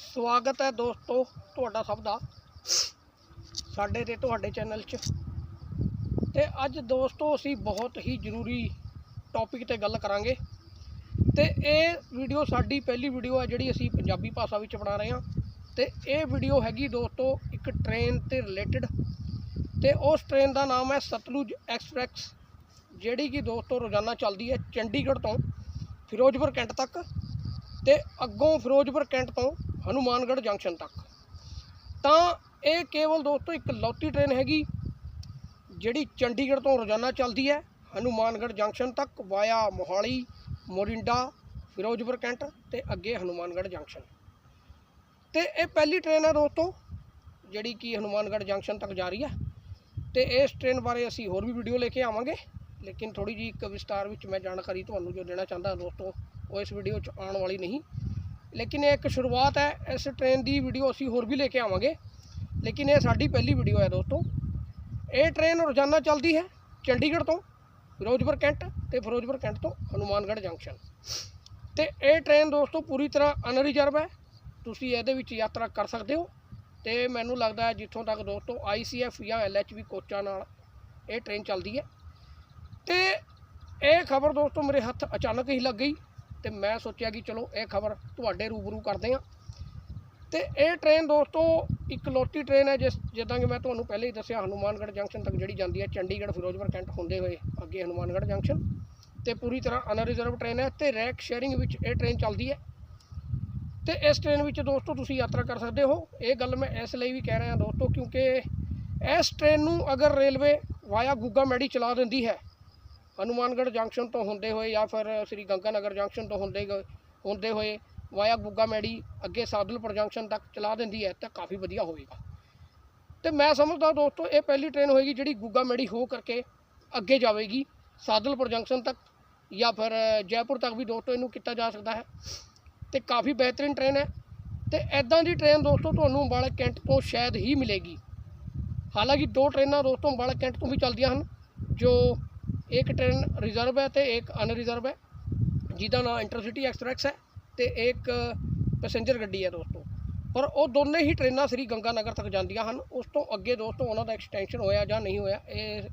ਸਵਾਗਤ ਹੈ ਦੋਸਤੋ ਤੁਹਾਡਾ ਸਭ ਦਾ ਸਾਡੇ ਤੇ ਤੁਹਾਡੇ ਚੈਨਲ 'ਚ। ਤੇ ਅੱਜ ਦੋਸਤੋ ਅਸੀਂ ਬਹੁਤ ਹੀ ਜ਼ਰੂਰੀ ਟੌਪਿਕ ਤੇ ਗੱਲ ਕਰਾਂਗੇ। ਤੇ ਇਹ ਵੀਡੀਓ ਸਾਡੀ ਪਹਿਲੀ ਵੀਡੀਓ ਹੈ ਜਿਹੜੀ ਅਸੀਂ ਪੰਜਾਬੀ ਭਾਸ਼ਾ ਵਿੱਚ ਬਣਾ ਰਹੇ ਹਾਂ। ਤੇ ਇਹ ਵੀਡੀਓ ਹੈਗੀ ਦੋਸਤੋ ਇੱਕ ਟ੍ਰੇਨ ਤੇ ਰਿਲੇਟਡ ਤੇ ਉਸ ਟ੍ਰੇਨ ਦਾ ਨਾਮ ਹੈ ਸਤਲੁਜ ਐਕਸਪ੍ਰੈਸ ਜਿਹੜੀ ਕਿ ਦੋਸਤੋ ਰੋਜ਼ਾਨਾ ਚੱਲਦੀ ਹੈ ਚੰਡੀਗੜ੍ਹ ਤੋਂ ਫਿਰੋਜ਼ਪੁਰ ਕੈਂਟ ਤੱਕ। ਤੇ ਅੱਗੋਂ ਫਿਰੋਜ਼ਪੁਰ ਕੈਂਟ ਤੋਂ ਹਨੂਮਾਨਗੜ੍ਹ ਜੰਕਸ਼ਨ ਤੱਕ। ਤਾਂ ਇਹ ਕੇਵਲ ਦੋਸਤੋ ਇੱਕ ਲੌਤੀ ਟ੍ਰੇਨ ਹੈਗੀ, ਜਿਹੜੀ ਚੰਡੀਗੜ੍ਹ ਤੋਂ ਰੋਜ਼ਾਨਾ ਚੱਲਦੀ ਹੈ। ਹਨੂਮਾਨਗੜ੍ਹ ਜੰਕਸ਼ਨ ਤੱਕ ਵਾਇਆ ਮੋਹਾਲੀ, ਮੋਰਿੰਡਾ, ਫਿਰੋਜ਼ਪੁਰ ਕੈਂਟ ਤੇ ਅੱਗੇ ਹਨੂਮਾਨਗੜ੍ਹ ਜੰਕਸ਼ਨ। ਤੇ ਇਹ ਪਹਿਲੀ ਟ੍ਰੇਨ ਹੈ ਦੋਸਤੋ, ਜਿਹੜੀ ਕਿ ਹਨੂਮਾਨਗੜ੍ਹ ਜੰਕਸ਼ਨ ਤੱਕ ਜਾ ਰਹੀ ਹੈ। ਤੇ ਇਸ ਟ੍ਰੇਨ ਬਾਰੇ ਅਸੀਂ ਹੋਰ ਵੀ ਵੀਡੀਓ ਲੈ ਕੇ ਆਵਾਂਗੇ। ਲੇਕਿਨ ਥੋੜੀ ਜੀ ਇੱਕ ਵਿਸਤਾਰ ਵਿੱਚ ਮੈਂ ਜਾਣਕਾਰੀ ਤੁਹਾਨੂੰ ਜੋ ਦੇਣਾ ਚਾਹੁੰਦਾ ਦੋਸਤੋ, ਉਹ ਇਸ ਵੀਡੀਓ 'ਚ ਆਉਣ ਵਾਲੀ ਨਹੀਂ। ਲੇਕਿਨ ਇਹ ਇੱਕ ਸ਼ੁਰੂਆਤ ਹੈ, ਇਸ ਟ੍ਰੇਨ ਦੀ ਵੀਡੀਓ ਅਸੀਂ ਹੋਰ ਵੀ ਲੈ ਕੇ ਆਵਾਂਗੇ। ਲੇਕਿਨ ਇਹ ਸਾਡੀ ਪਹਿਲੀ ਵੀਡੀਓ ਹੈ ਦੋਸਤੋ। ਇਹ ਟ੍ਰੇਨ ਰੋਜ਼ਾਨਾ ਚੱਲਦੀ ਹੈ ਚੰਡੀਗੜ੍ਹ ਤੋਂ ਫਿਰੋਜ਼ਪੁਰ, ਕੈਂਟ ਤੇ ਫਿਰੋਜ਼ਪੁਰ, ਕੈਂਟ ਤੋਂ ਹਨੂਮਾਨਗੜ੍ਹ ਜੰਕਸ਼ਨ। ਤੇ ਇਹ ਟ੍ਰੇਨ ਦੋਸਤੋ ਪੂਰੀ ਤਰ੍ਹਾਂ ਅਨਰਿਜ਼ਰਵ ਹੈ। ਤੁਸੀਂ ਇਹਦੇ ਵਿੱਚ ਯਾਤਰਾ ਕਰ ਸਕਦੇ ਹੋ। ਤੇ ਮੈਨੂੰ ਲੱਗਦਾ ਹੈ ਜਿੱਥੋਂ ਤੱਕ ਦੋਸਤੋ ਆਈਸੀਐਫ ਜਾਂ ਐਲਐਚਬੀ ਕੋਚਾਂ ਨਾਲ ਇਹ ਟ੍ਰੇਨ ਚੱਲਦੀ ਹੈ। ਤੇ ਇਹ ਖਬਰ ਦੋਸਤੋ ਮੇਰੇ ਹੱਥ ਅਚਾਨਕ ਹੀ ਲੱਗ ਗਈ। ਤੇ ਮੈਂ ਸੋਚਿਆ ਕਿ ਚਲੋ ਇਹ ਖਬਰ ਤੁਹਾਡੇ ਰੂਬਰੂ ਕਰਦੇ ਹਾਂ। ਤੇ ਇਹ ਟ੍ਰੇਨ ਦੋਸਤੋ ਇਕਲੌਤੀ ਲੋਟੀ ਟ੍ਰੇਨ ਹੈ ਜਿਸ, ਜਿੱਦਾਂ ਕਿ ਮੈਂ ਤੁਹਾਨੂੰ ਪਹਿਲੇ ਹੀ ਦੱਸਿਆ, ਹਨੂਮਾਨਗੜ੍ਹ ਜੰਕਸ਼ਨ ਤੱਕ ਜਿਹੜੀ ਜਾਂਦੀ ਹੈ, ਚੰਡੀਗੜ੍ਹ ਫਿਰੋਜ਼ਪੁਰ ਕੈਂਟ ਹੁੰਦੇ ਹੋਏ ਅੱਗੇ ਹਨੂਮਾਨਗੜ੍ਹ ਜੰਕਸ਼ਨ ਤੇ ਪੂਰੀ ਤਰ੍ਹਾਂ ਅਨਰਿਜ਼ਰਵ ਟ੍ਰੇਨ ਹੈ, ਤੇ ਰੈਕ ਸ਼ੇਅਰਿੰਗ ਵਿੱਚ ਇਹ ਟ੍ਰੇਨ ਚੱਲਦੀ ਹੈ। ਤੇ ਇਸ ਟ੍ਰੇਨ ਵਿੱਚ ਦੋਸਤੋ, ਤੁਸੀਂ ਯਾਤਰਾ ਕਰ ਸਕਦੇ ਹੋ। ਇਹ ਗੱਲ ਮੈਂ ਇਸ ਲਈ ਵੀ ਕਹਿ ਰਿਹਾ ਦੋਸਤੋ, ਕਿਉਂਕਿ ਇਸ ਟ੍ਰੇਨ ਨੂੰ ਅਗਰ ਰੇਲਵੇ ਵਾਇਆ ਗੁੱਗਾ ਮੈੜੀ ਚਲਾ ਦਿੰਦੀ ਹੈ ਹਨੂਮਾਨਗੜ੍ਹ ਜੰਕਸ਼ਨ ਤੋਂ ਹੁੰਦੇ ਹੋਏ ਜਾਂ ਫਿਰ ਸ੍ਰੀ ਗੰਗਾ ਨਗਰ ਜੰਕਸ਼ਨ ਤੋਂ ਹੁੰਦੇ ਗਏ- ਹੁੰਦੇ ਹੋਏ ਵਾਇਆ ਗੁੱਗਾ ਮੈੜੀ ਅੱਗੇ ਸਾਦਲਪੁਰ ਜੰਕਸ਼ਨ ਤੱਕ ਚਲਾ ਦਿੰਦੀ ਹੈ ਤਾਂ ਕਾਫੀ ਵਧੀਆ ਹੋਵੇਗਾ। ਤੇ ਮੈਂ ਸਮਝਦਾ ਦੋਸਤੋ, ਇਹ ਪਹਿਲੀ ਟ੍ਰੇਨ ਹੋਏਗੀ ਜਿਹੜੀ ਗੁੱਗਾ ਮੈੜੀ ਹੋ ਕਰਕੇ ਅੱਗੇ ਜਾਵੇਗੀ, ਸਾਦਲਪੁਰ ਜੰਕਸ਼ਨ ਤੱਕ ਜਾਂ ਫਿਰ ਜੈਪੁਰ ਤੱਕ ਵੀ ਦੋਸਤੋ ਇਹਨੂੰ ਕੀਤਾ ਜਾ ਸਕਦਾ ਹੈ। ਤੇ ਕਾਫੀ ਬਿਹਤਰੀਨ ਟ੍ਰੇਨ ਹੈ ਤੇ ਐਦਾਂ ਦੀ ਟ੍ਰੇਨ ਦੋਸਤੋ ਤੁਹਾਨੂੰ ਅੰਬਾਲਾ ਕੈਂਟ ਤੋਂ ਸ਼ਾਇਦ ਹੀ ਮਿਲੇਗੀ। ਹਾਲਾਂਕਿ ਦੋ ਟ੍ਰੇਨਾਂ ਦੋਸਤੋ ਅੰਬਾਲਾ ਕੈਂਟ ਤੋਂ ਵੀ ਚੱਲਦੀਆਂ ਹਨ, ਜੋ ਇੱਕ ਟ੍ਰੇਨ ਰਿਜ਼ਰਵ ਹੈ ਤੇ ਇੱਕ ਅਨਰਿਜ਼ਰਵ ਹੈ, ਜਿਹਦਾ ਨਾਮ ਇੰਟਰਸਿਟੀ ਐਕਸਪ੍ਰੈਸ ਹੈ ਤੇ ਇੱਕ ਪੈਸੇਂਜਰ ਗੱਡੀ ਹੈ ਦੋਸਤੋ। ਪਰ ਉਹ ਦੋਨੇ ਹੀ ਟ੍ਰੇਨਾਂ ਸ੍ਰੀ ਗੰਗਾ ਨਗਰ ਤੱਕ ਜਾਂਦੀਆਂ ਹਨ। ਉਸ ਤੋਂ ਅੱਗੇ ਦੋਸਤੋ ਉਹਨਾਂ ਦਾ ਐਕਸਟੈਂਸ਼ਨ ਹੋਇਆ ਜਾਂ ਨਹੀਂ ਹੋਇਆ, ਇਹ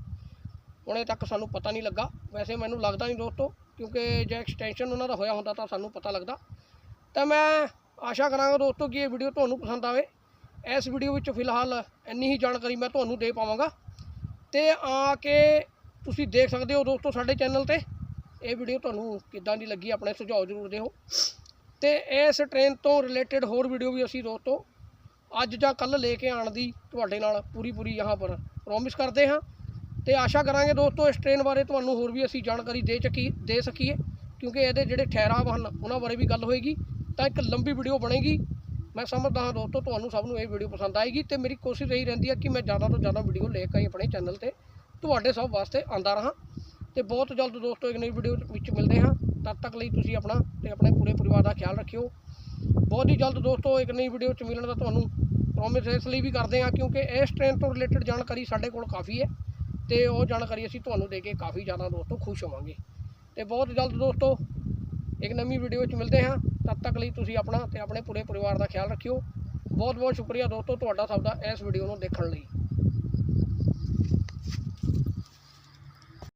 ਹੁਣੇ ਤੱਕ ਸਾਨੂੰ ਪਤਾ ਨਹੀਂ ਲੱਗਾ। ਵੈਸੇ ਮੈਨੂੰ ਲੱਗਦਾ ਨਹੀਂ ਦੋਸਤੋ, ਕਿਉਂਕਿ ਜੇ ਐਕਸਟੈਂਸ਼ਨ ਉਹਨਾਂ ਦਾ ਹੋਇਆ ਹੁੰਦਾ ਤਾਂ ਸਾਨੂੰ ਪਤਾ ਲੱਗਦਾ। ਤਾਂ ਮੈਂ ਆਸ਼ਾ ਕਰਾਂਗਾ ਦੋਸਤੋ ਕਿ ਇਹ ਵੀਡੀਓ ਤੁਹਾਨੂੰ ਪਸੰਦ ਆਵੇ। ਇਸ ਵੀਡੀਓ ਵਿੱਚ ਫਿਲਹਾਲ ਇੰਨੀ ਹੀ ਜਾਣਕਾਰੀ ਮੈਂ ਤੁਹਾਨੂੰ ਦੇ ਪਾਵਾਂਗਾ। ਤੇ ਆ ਕੇ ਤੁਸੀਂ ਦੇਖ ਸਕਦੇ ਹੋ ਦੋਸਤੋ ਸਾਡੇ ਚੈਨਲ ਤੇ। ਇਹ ਵੀਡੀਓ ਤੁਹਾਨੂੰ ਕਿੱਦਾਂ ਦੀ ਲੱਗੀ ਆਪਣੇ ਸੁਝਾਅ ਜ਼ਰੂਰ ਦਿਓ। ਤੇ ਇਸ ਟ੍ਰੇਨ ਤੋਂ ਰਿਲੇਟਡ ਹੋਰ ਵੀਡੀਓ ਵੀ ਅਸੀਂ ਦੋਸਤੋ ਅੱਜ ਜਾਂ ਕੱਲ ਲੈ ਕੇ ਆਉਣ ਦੀ ਤੁਹਾਡੇ ਨਾਲ ਪੂਰੀ ਪੂਰੀ यहाँ ਪਰ ਪ੍ਰੋਮਿਸ ਕਰਦੇ ਹਾਂ। ਤੇ ਆਸ਼ਾ ਕਰਾਂਗੇ ਦੋਸਤੋ ਇਸ ਟ੍ਰੇਨ ਬਾਰੇ ਤੁਹਾਨੂੰ ਹੋਰ ਵੀ ਅਸੀਂ ਜਾਣਕਾਰੀ ਦੇ ਚੱਕੀ ਦੇ ਸਕੀਏ। ਕਿਉਂਕਿ ਇਹਦੇ ਜਿਹੜੇ ਠਹਿਰਾਵ ਹਨ, ਉਹਨਾਂ ਬਾਰੇ ਵੀ ਗੱਲ ਹੋਏਗੀ, ਤਾਂ ਇੱਕ ਲੰਬੀ ਵੀਡੀਓ ਬਣੇਗੀ। ਮੈਂ ਸਮਝਦਾ ਹਾਂ ਦੋਸਤੋ ਤੁਹਾਨੂੰ ਸਭ ਨੂੰ ਇਹ ਵੀਡੀਓ ਪਸੰਦ ਆਏਗੀ। ਤੇ ਮੇਰੀ ਕੋਸ਼ਿਸ਼ ਇਹੀ ਰਹਿੰਦੀ ਹੈ ਕਿ ਮੈਂ ਜ਼ਿਆਦਾ ਤੋਂ ਜ਼ਿਆਦਾ ਵੀਡੀਓ ਲੈ ਕੇ ਆਪਣੇ ਚੈਨਲ ਤੇ। ਤੁਹਾਡੇ ਸਭ ਵਾਸਤੇ ਆਂਦਾ ਰਹਾਂ ਤੇ ਬਹੁਤ ਜਲਦ ਦੋਸਤੋ ਇੱਕ ਨਵੀਂ ਵੀਡੀਓ ਵਿੱਚ ਮਿਲਦੇ ਹਾਂ। ਤਦ ਤੱਕ ਲਈ ਤੁਸੀਂ ਆਪਣਾ ਤੇ ਆਪਣੇ ਪੂਰੇ ਪਰਿਵਾਰ ਦਾ ਖਿਆਲ ਰੱਖਿਓ। ਬਹੁਤ ਹੀ ਜਲਦ ਦੋਸਤੋ ਇੱਕ ਨਵੀਂ ਵੀਡੀਓ 'ਚ ਮਿਲਣ ਦਾ ਤੁਹਾਨੂੰ ਪ੍ਰੋਮਿਸ ਇਸ ਲਈ ਵੀ ਕਰਦੇ ਹਾਂ ਕਿਉਂਕਿ ਇਸ ਟ੍ਰੇਨ ਤੋਂ ਰਿਲੇਟਡ ਜਾਣਕਾਰੀ ਸਾਡੇ ਕੋਲ ਕਾਫੀ ਹੈ ਤੇ ਉਹ ਜਾਣਕਾਰੀ ਅਸੀਂ ਤੁਹਾਨੂੰ ਦੇ ਕੇ ਕਾਫੀ ਜ਼ਿਆਦਾ ਦੋਸਤੋ ਖੁਸ਼ ਹੋਵਾਂਗੇ। ਤੇ ਬਹੁਤ ਜਲਦ ਦੋਸਤੋ ਇੱਕ ਨਵੀਂ ਵੀਡੀਓ 'ਚ ਮਿਲਦੇ ਹਾਂ। ਤਦ ਤੱਕ ਲਈ ਤੁਸੀਂ ਆਪਣਾ ਤੇ ਆਪਣੇ ਪੂਰੇ ਪਰਿਵਾਰ ਦਾ ਖਿਆਲ ਰੱਖਿਓ। ਬਹੁਤ ਬਹੁਤ ਸ਼ੁਕਰੀਆ ਦੋਸਤੋ ਤੁਹਾਡਾ ਸਭ ਦਾ ਇਸ ਵੀਡੀਓ ਨੂੰ ਦੇਖਣ ਲਈ।